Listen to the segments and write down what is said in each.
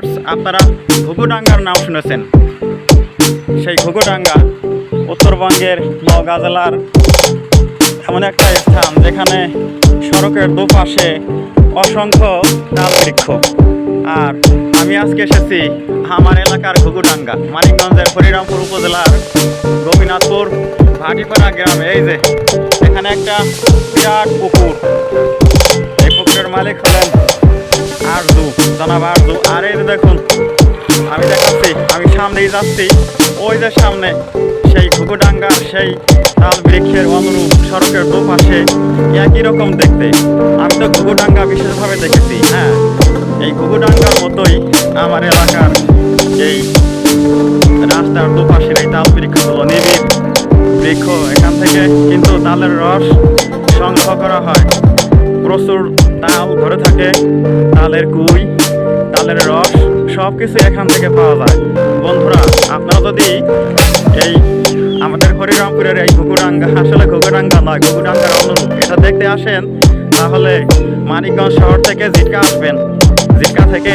Viewers আপনারা ঘুঘুডাঙ্গার নাম শুনেছেন। সেই ঘুঘুডাঙ্গা উত্তরবঙ্গের নওগাঁ জেলার এমন একটা স্থান যেখানে সড়কের দুপাশে অসংখ্য তাল বৃক্ষ আর আমি আজকে এসেছি আমার এলাকার ঘুঘুডাঙ্গা, মানিকগঞ্জের হরিরামপুর উপজেলার গোপীনাথপুর ভাটিপাড়া গ্রামে। এই যে, এখানে একটা বিরাট পুকুর। জনাব আরজু আর এই দেখুন, আমি দেখাচ্ছি, আমি সামনেই যাচ্ছি। ওই যে সামনে সেই ঘুঘুডাঙ্গার সেই তাল বৃক্ষের অনুরূপ সড়কের দুপাশে একই রকম দেখতে। আমি তো ঘুঘুডাঙ্গা বিশেষভাবে দেখেছি হ্যাঁ। এই ঘুঘুডাঙ্গার মতোই আমার এলাকার এই রাস্তার দুপাশের এই তাল বৃক্ষগুলো, নিবিড় বৃক্ষ এখান থেকে। কিন্তু তালের রস সংগ্রহ করা হয়। প্রচুর তাল ঘরে থাকে, তালের কুই তালের রস সব কিছু এখান থেকে পাওয়া যায়। বন্ধুরা, আপনারা যদি এই আমাদের হরিরামপুরের এই ঘুঘুডাঙ্গা আসলে ঘুঘুডাঙ্গা নয় ঘুঘুডাঙ্গার অনুরূপ এটা দেখতে আসেন, তাহলে মানিকগঞ্জ শহর থেকে জিটকা আসবেন। জিটকা থেকে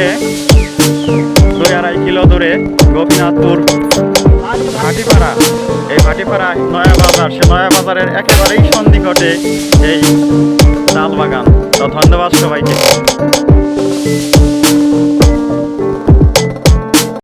দুই আড়াই কিলো দূরে গোপীনাথপুর, ভাটিপাড়া। এই ভাটিপাড়ায় নয়া বাজার, সে নয়া বাজারের একেবারেই সন্নিকটে এই তাল বাগান তো ধন্যবাদ সবাইকে।